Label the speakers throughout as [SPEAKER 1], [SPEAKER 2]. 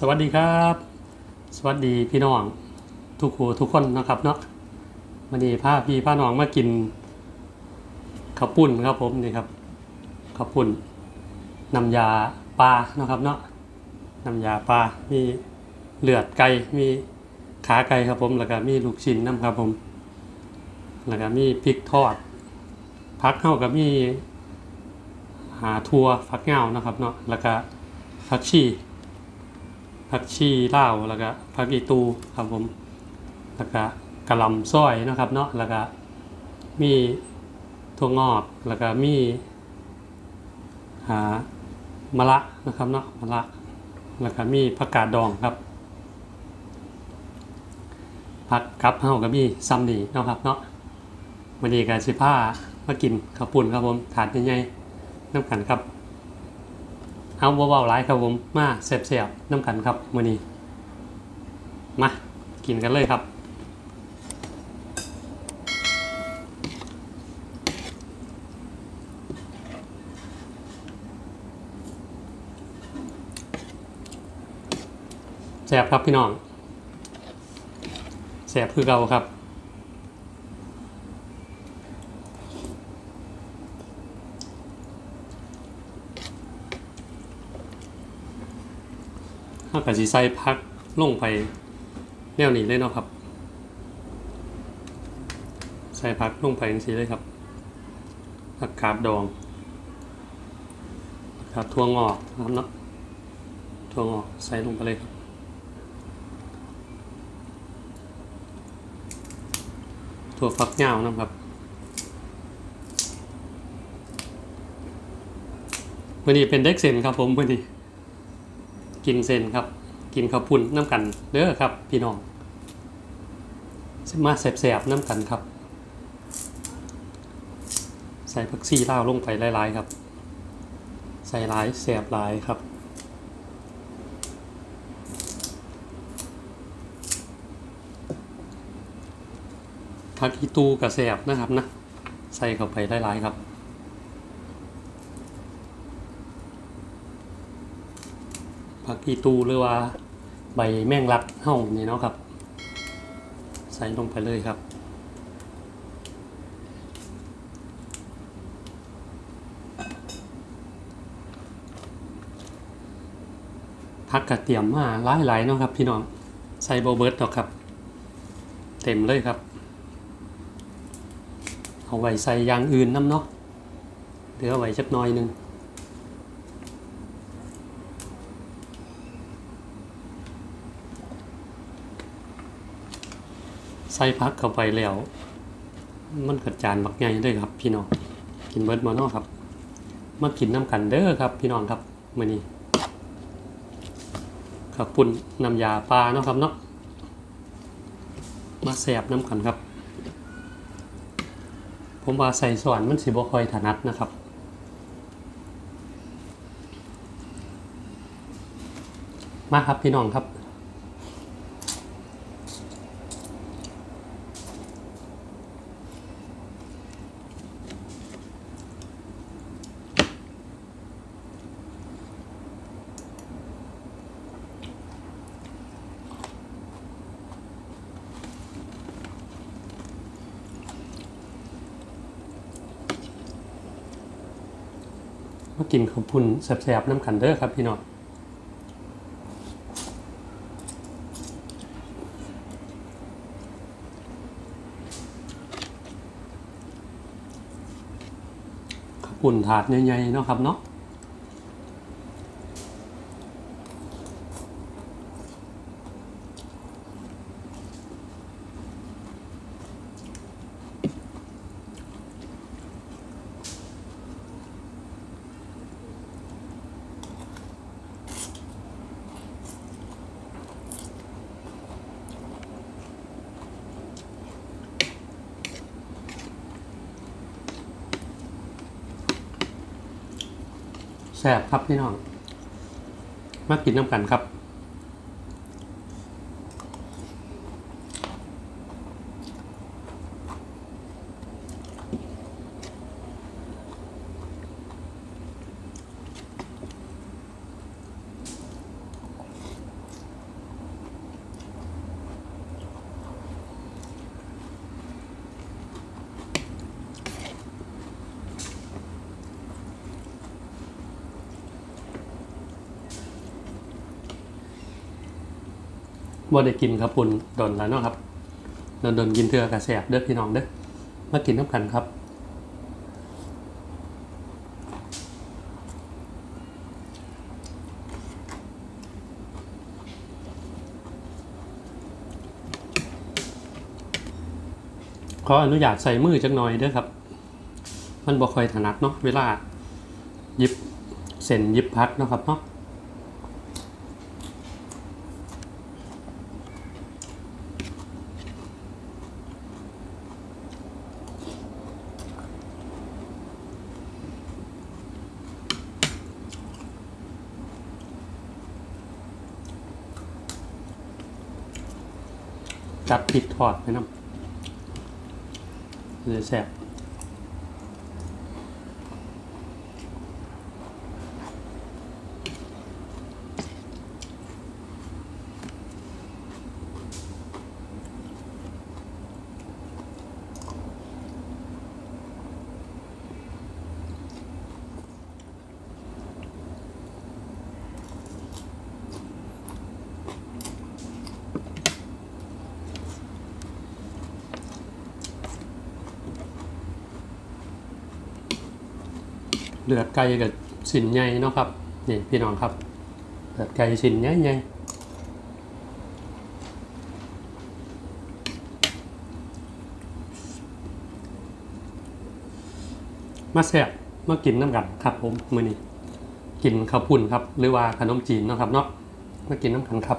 [SPEAKER 1] สวัสดีครับ สวัสดีพี่น้อง ทุกคูทุกคนนะครับเนาะวันนี้พาพี่พาน้องมากินข้าวปุ้นครับผมนี่ครับข้าวปุ้นน้ำยาปลานะครับเนาะน้ำยาปลา มีเลือดไก่ มีขาไก่ครับผม แล้วก็มีลูกชิ้นน้ำครับผม แล้วก็มีพริกทอด พักเข้ากับมีหาทัวฟักเงานะครับเนาะ แล้วก็ผักชี ผักชีลาวแล้วก็ผักอีตูครับผมแล้วก็กระหลำส้อยนะครับเนาะแล้วก็มีถั่วงอกแล้วก็มีหามะละนะครับเนาะมะละแล้วก็มีผักกาดดองครับผักกับเฮาก็มีซัมนี่เนาะครับเนาะวันนี้ก็สิพามากินข้าวปุ้นครับผมถาดใหญ่ๆน้ำกันครับ เอาเบาๆหลายครับผมมาเสียบๆน้ำกันครับมื้อนี้มากินกันเลยครับแสบครับพี่น้องแสบคือเก่าครับ ถ้ากับสีใส่พักลงไปแนวนี้เลยเนาะครับ ใส่พักลงไปอย่างนี้เลยครับผักกาดดองครับทั่วงอกนะครับเนาะทั่วงอกใส่ลงไปเลยครับถั่วฟักยาวนะครับวันนี้เป็นเด็กเซนครับผมวันนี้ กินเซนครับ กินข้าวปุ้นน้ำกันเด้อครับ พี่น้องมาแสบๆน้ำกันครับ ใส่ผักซี่ล่าลงไปหลายๆครับ ใส่หลายแสบหลายครับผักอีตูกับแสบนะครับนะ ใส่เข้าไปหลายๆครับ ผัก อีตูหรือว่าใบแมงลักเห่านี่เนาะครับ ใส่ลงไปเลยครับ พักกระเทียมมาหลายๆเนาะครับ พี่น้อง ใส่โบเบิร์ตเนาะครับ เต็มเลยครับ เอาไว้ใส่อย่างอื่นน้ำเนาะเหลือไว้จักน้อยหนึง ใส่พักเข้าไปแล้ว มันกระจานบักใหญ่เลยครับ พี่น้อง กินเบิร์ดมอนอครับ มากินน้ำกันเด้อครับ พี่น้องครับมื้อนี้ขับปุ่นน้ำยาปลาเนาะครับเนาะ มาแสบน้ำกันครับ ผมว่าใส่สวนมันสิบ่ค่อยถนัดนะครับมาครับพี่น้องครับ มากินข้าวปุ่นแสบๆน้ำขันเด้อครับพี่น้องข้าวปุ่นถาดใหญ่ๆเนาะครับเนาะ ซ่บครับพี่น้อง มากินน้ำกันครับ บ่ได้กินครับปุ่นดนแล้วเนาะครับโดนโดนกินเทือกระแสบเด้อพี่น้องเด้อมากินน้ำกันครับขออนุญาตใส่มือจักหน่อยเด้อครับ มันบ่ค่อยถนัดเนาะเวลาหยิบเส้นหยิบพักเนาะครับเนาะ จับผิดทอดไปน้ำเลยแสบ เลือดไก่กับสินใหญ่เนาะครับนี่พี่น้องครับเลือดไก่สินใหญ่ใหญ่มาแซ่บมากินน้ำกันครับผมมื้อนี้กินข้าวปุ้นครับ หรือว่าขนมจีนนะครับเนาะมากินน้ำกันครับ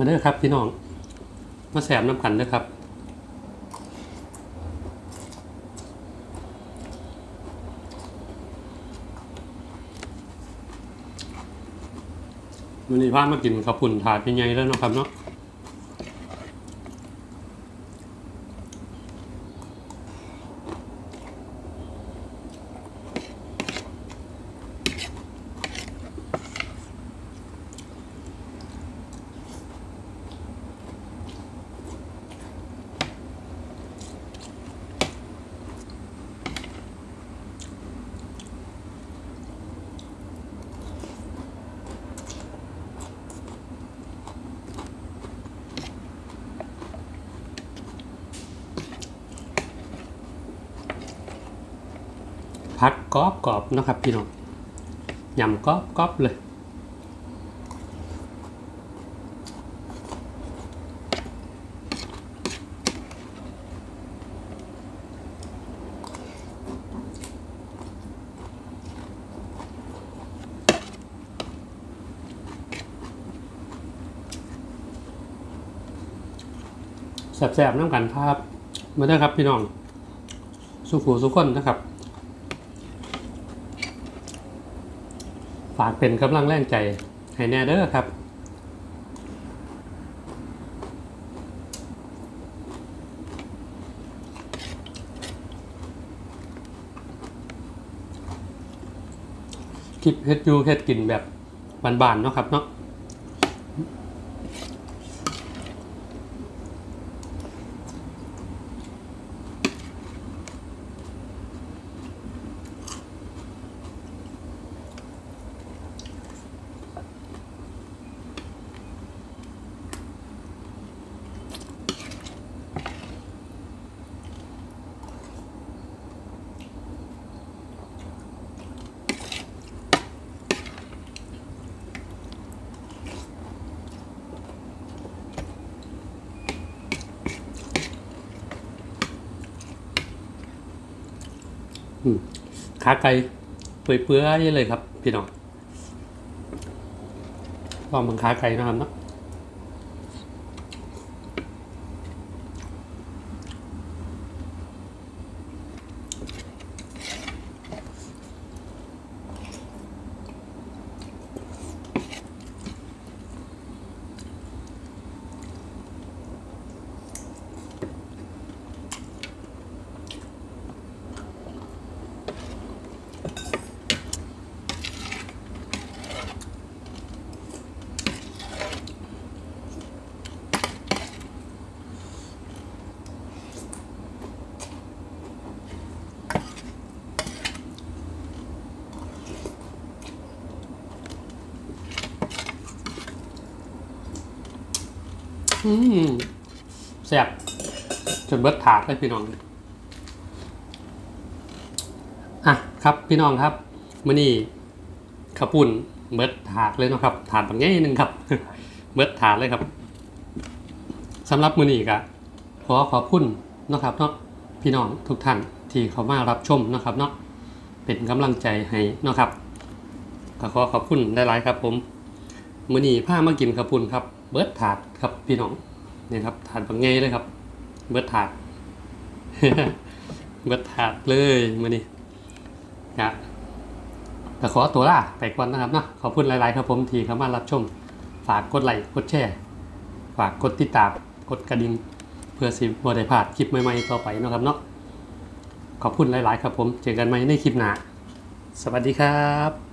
[SPEAKER 1] มาได้ครับพี่น้อง มาแสบน้ำกันเด้ครับวันนี้พามากินข้าวปุ่นถาดเป็นไงแล้วนะครับเนาะ พักกรอบกรอบนะครับ พี่น้องยำกรอบกรอบเลยแสบๆน้ำกันครับ มาได้ครับพี่น้อง สุขูสุขคนนะครับ ฝากเป็นกำลังแรงใจ ให้แน่เด้อครับคลิปเฮ็ดยูเฮ็ดกินแบบบานๆเนาะครับเนาะ อืม ขาไก่เปื่อยๆเลยครับ พี่น้องลองมังขาไก่นะครับเนาะ อืมแซ่บจนเบิดถาดเลยพี่น้อง อะครับพี่น้องครับมื้อนี้ข้าวปุ้นเบิดถาดเลยเนาะครับ ถาดแบางแง่หนึ่งครับ เบิดถาดเลยครับสำหรับมื้อนี้ก็ขอขอบคุณเนาะครับเนาะพี่น้องทุกท่านที่เขามารับชมเนาะครับเนาะเป็นกำลังใจให้เนาะครับขอขอบคุณได้หลายๆครับผมมื้อนี้พามากินข้าวปุ้นครับ เบิร์ดถาดครับพี่น้องนี่ครับถาดบางแง่เลยครับ เบิร์ดถาด เบิร์ดถาดเลยมื้อนี้นะแต่ขอตัวล่ะไปก่อนนะครับเนาะขอบคุณหลายๆครับผมที่เข้ามารับชม ฝากกดไลค์กดแชร์ฝากกดติดตามกดกระดิ่งเพื่อสิบ่ได้พลาดคลิปใหม่ๆต่อไปนะครับเนาะขอบคุณหลาย ๆ ครับผม เจอกันใหม่ในคลิปหน้า สวัสดีครับ